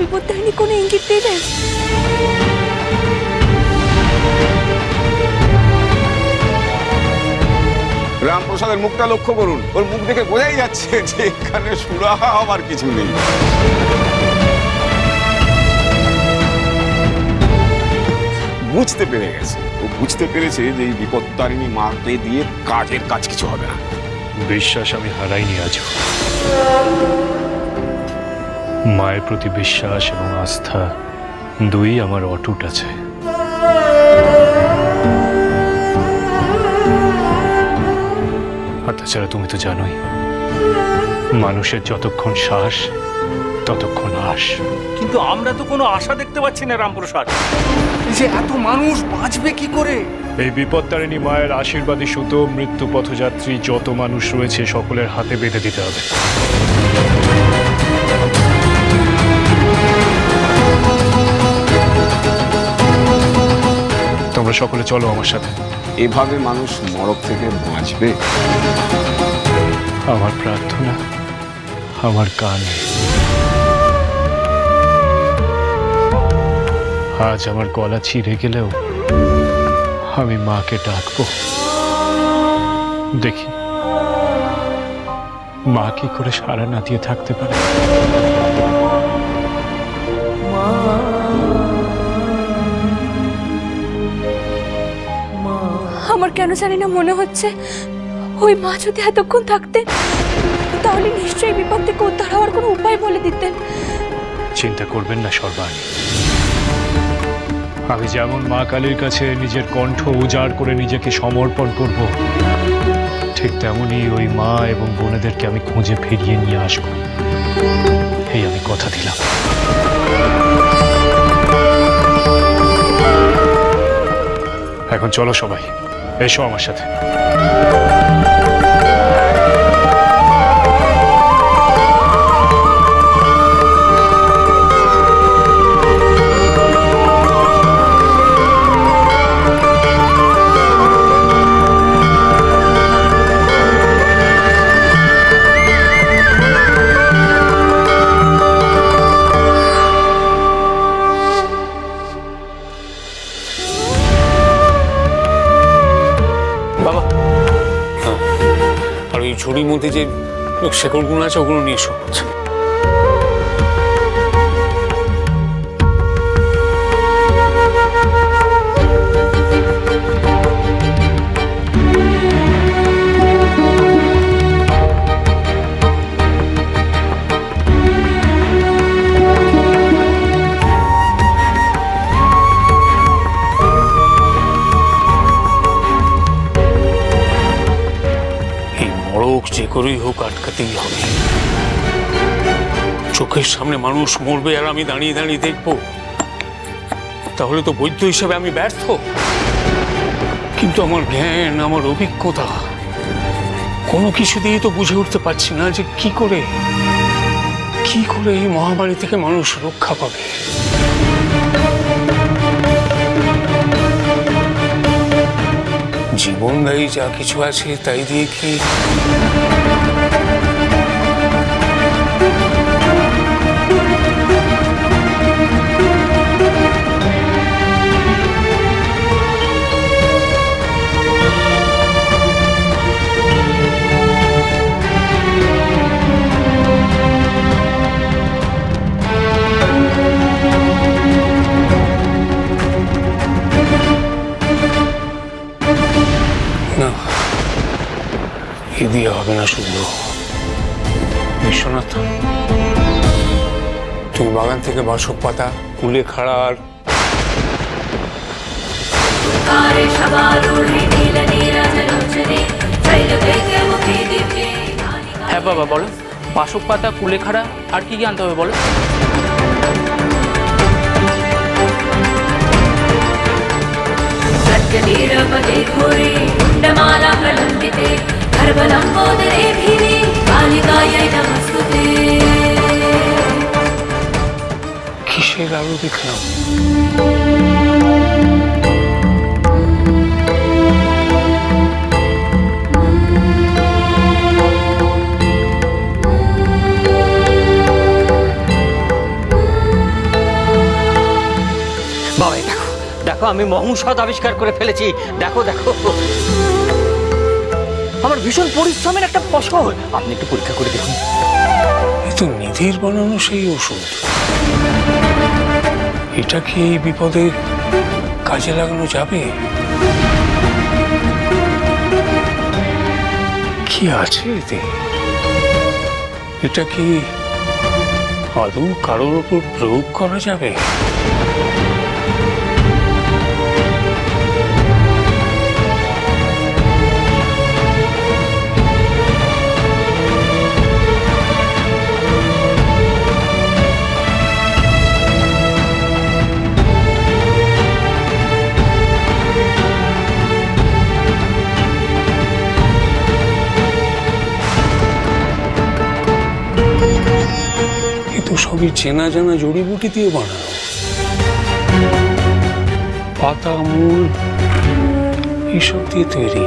বিপত্তারিণী কোনো ইঙ্গিত দিলেন রামপ্রসাদের মুখটা লক্ষ্য করুন। ওর মুখ দেখে বোঝাই যাচ্ছে যে এখানে সুরাহা হবার কিছু নেই। বুঝতে পেরে গেছে। ও বুঝতে পেরেছে যে এই বিপত্তারিণী মাকে দিয়ে কাজের কাজ কিছু হবে না। বিশ্বাস আমি হারাইনি আজও। মায়ের প্রতি বিশ্বাস এবং আস্থা দুই আমার অটুট আছে। আর তাছাড়া তুমি তো জানোই মানুষের যতক্ষণ শ্বাস ততক্ষণ আশ কিন্তু আমরা তো কোনো আশা দেখতে পাচ্ছি না রামপ্রসাদ এই যে এত মানুষ বাঁচবে কি করে? এই বিপত্তারিণী মায়ের আশীর্বাদী সুতো মৃত্যু পথযাত্রী যত মানুষ রয়েছে সকলের হাতে বেঁধে দিতে হবে। তোমরা সকলে চলো আমার সাথে। এভাবে মানুষ মরক থেকে বাঁচবে? আমার প্রার্থনা আমার কানে আজ আমার গলা ছিঁড়ে গেলেও আমি মাকে ডাকবো। দেখি মা কি করে সারা না দিয়ে থাকতে পারে? কেন জানি না মনে হচ্ছে। ওই মা যদি এতক্ষণ থাকতেন, তাহলে নিশ্চয়ই বিপদ থেকে উদ্ধার হওয়ার কোনো উপায় বলে দিতেন। চিন্তা করবেন না, সর্বাণী। আমি যেমন মা কালীর কাছে নিজের কণ্ঠ উজাড় করে নিজেকে সমর্পণ করব, ঠিক তেমনই ওই মা এবং বোনেদেরকে আমি খুঁজে ফিরিয়ে নিয়ে আসব। এই আমি কথা দিলাম। এখন চলো সবাই। এসো আমার সাথে। যে শেকড়গুলো আছে ওগুলো নিয়ে এসো। মড়ক যে করেই হোক, আটকাতেই হবে। চোখের সামনে মানুষ মরবে আর আমি দাঁড়িয়ে দাঁড়িয়ে দেখব। তাহলে তো বৈদ্য হিসাবে আমি ব্যর্থ। কিন্তু আমার জ্ঞান, আমার অভিজ্ঞতা, কোনো কিছু দিয়ে তো বুঝে উঠতে পারছি না যে কি করে কি করে এই মহামারী থেকে মানুষ রক্ষা পাবে। জীবনদায়ী যা কিছু আছে তাই দিয়ে কি এ দিয়ে হবে না শুভ্র বিশ্বনাথ তুমি বাগান থেকে বাসক পাতা কুলে খাড়া আর कारे शबारूढे नीलनीरजलोचने शैलवेगमुखे दिव्ये হ্যাঁ বাবা বলো বাসক পাতা কুলেখাড়া আর কি কি আনতে হবে বলো सत्यनीरपदे घोरे कुण्डमाला प्रलम्बिते सर्वलम्बोदरे भिने कालिकायै কিসের আলো দেখলাম দেখো দেখো, আমি মহংসদ আবিষ্কার করে ফেলেছি। দেখো দেখো। আমার ভীষণ পরিশ্রমের একটা ফসল। আপনি একটু পরীক্ষা করে দেখুন। তো নিধির বানানো সেই ওষুধ। এটা কি এই বিপদে কাজে লাগানো যাবে? কি আছে এতে? এটা কি আদৌ কারোর উপর প্রয়োগ করা যাবে? তো সবই চেনা জানা জড়িবুটি দিয়ে বানানো। পাতা, মূল এইসব দিয়ে তৈরি।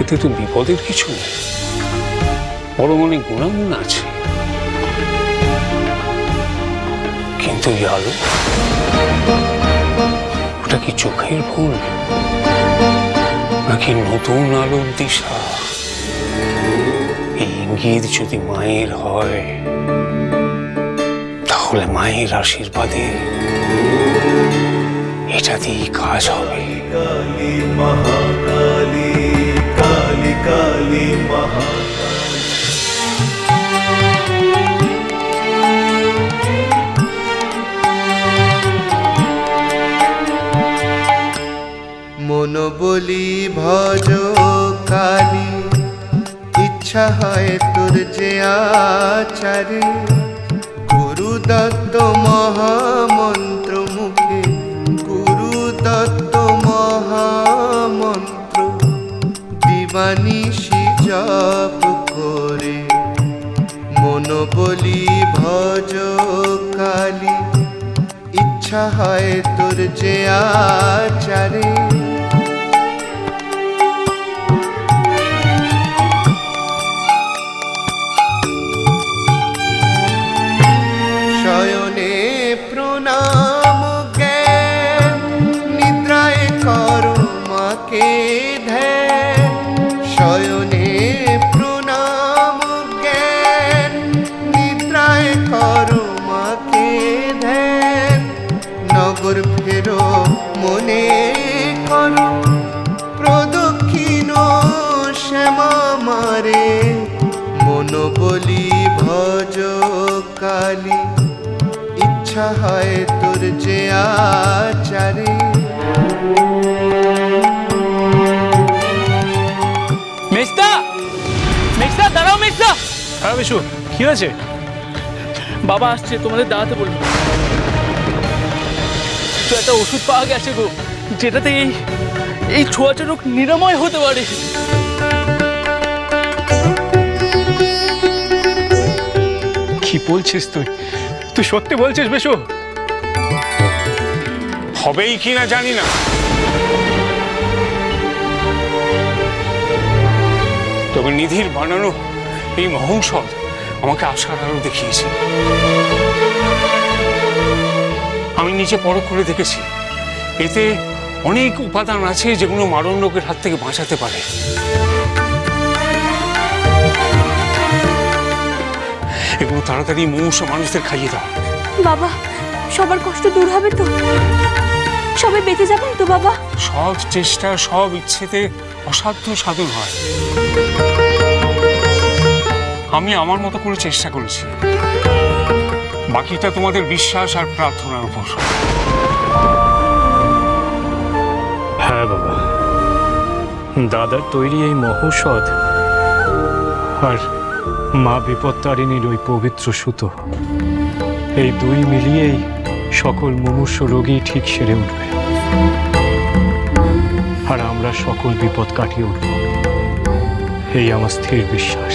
এতে তো বিপদের কিছু নেই। বড় অনেক গুণাগুণ আছে। কিন্তু এই আলো, ওটা কি চোখের ভুল? নাকি নতুন আলোর দিশা? এই ইঙ্গিত যদি মায়ের হয়, তাহলে মায়ের আশীর্বাদে এটা দিয়ে কাজ হবে। মন বলি ভজ কালী। ইচ্ছা হয় তোর যে আচারে। গুরু দত্ত মহামন্ত্র মুখে, গুরু দত্ত মহামন্ত্র দিবানিশি জপ করে। মন বলি ভজ কালী, ইচ্ছা হয় তোর যে আচারে। নগর ফেরো মনে করো প্রদক্ষিণ শ্যামা মারে। মন বলি ভজ কালী ইচ্ছা হয় তোর যে আচারে। মেজদা মেজদা দাঁড়াও মেজদা হ্যাঁ বিশু কি হয়েছে? বাবা আসছে তোমাদের দাঁড়াতে বলল তো একটা ওষুধ পাওয়া গেছে গো যেটাতে এই এই ছোঁয়াচে রোগ নিরাময় হতে পারে। কি বলছিস তুই? তুই সত্যি বলছিস বিশু? হবেই কি না জানি না। তবে নিধির বানানো এই মহৌষধ আমাকে আশার আলো দেখিয়েছে। নিচে পরখ করে দেখেছি। এতে অনেক উপাদান আছে যেগুলো মারণ রোগের হাত থেকে বাঁচাতে পারে। এগুলো তাড়াতাড়ি মৌসা মানুষদের খাইয়ে দাও। বাবা সবার কষ্ট দূর হবে তো? সবাই বেঁচে যাবেন তো বাবা? সব চেষ্টা সব ইচ্ছেতে অসাধ্য সাধন হয়। আমি আমার মতো করে চেষ্টা করেছি। বাকিটা তোমাদের বিশ্বাস আর প্রার্থনার উপর। হ্যাঁ বাবা। দাদার তৈরি এই মহৌষধ আর মা বিপত্তারিণীর ওই পবিত্র সুতো, এই দুই মিলিয়েই সকল মুমূর্ষ রোগী ঠিক সেরে উঠবে। আর আমরা সকল বিপদ কাটিয়ে উঠব। এই আমার স্থির বিশ্বাস।